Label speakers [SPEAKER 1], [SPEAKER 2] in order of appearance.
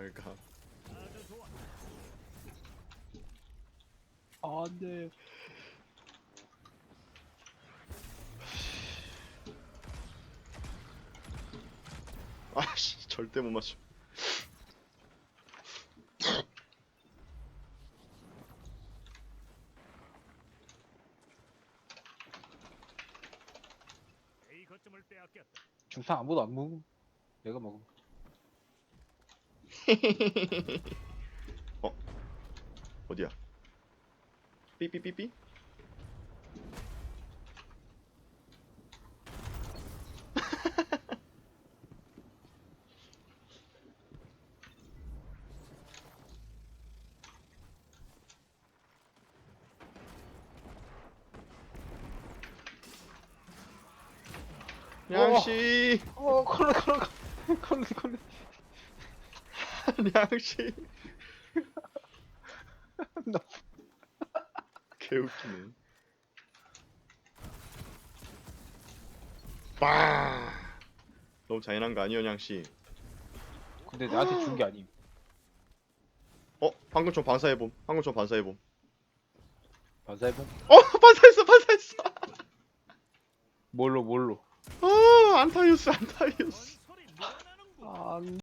[SPEAKER 1] 잘가
[SPEAKER 2] 좋아.
[SPEAKER 3] 아, 안돼.
[SPEAKER 1] 아씨 절대 못 맞춰
[SPEAKER 2] A 거점을 빼앗겼다.
[SPEAKER 3] 중탄 아무도 안 먹음. 내가 먹음.
[SPEAKER 1] 어디야 삐삐삐삐 양씨
[SPEAKER 3] 어, 콜라, 콜라, 콜라, 콜라. 나-
[SPEAKER 1] 개웃기네 빵 너무 잔인한 거 아니에요 양씨
[SPEAKER 3] 근데 나한테 준 게 아님.
[SPEAKER 1] 어? 방금 좀 반사해봄 방금 좀 반사해봄
[SPEAKER 3] 반사해봄.
[SPEAKER 1] 어 반사했어 반사했어
[SPEAKER 3] 뭘로, 뭘로.
[SPEAKER 1] 어 안타이어스
[SPEAKER 2] 전설이 늘어나는군.
[SPEAKER 3] 안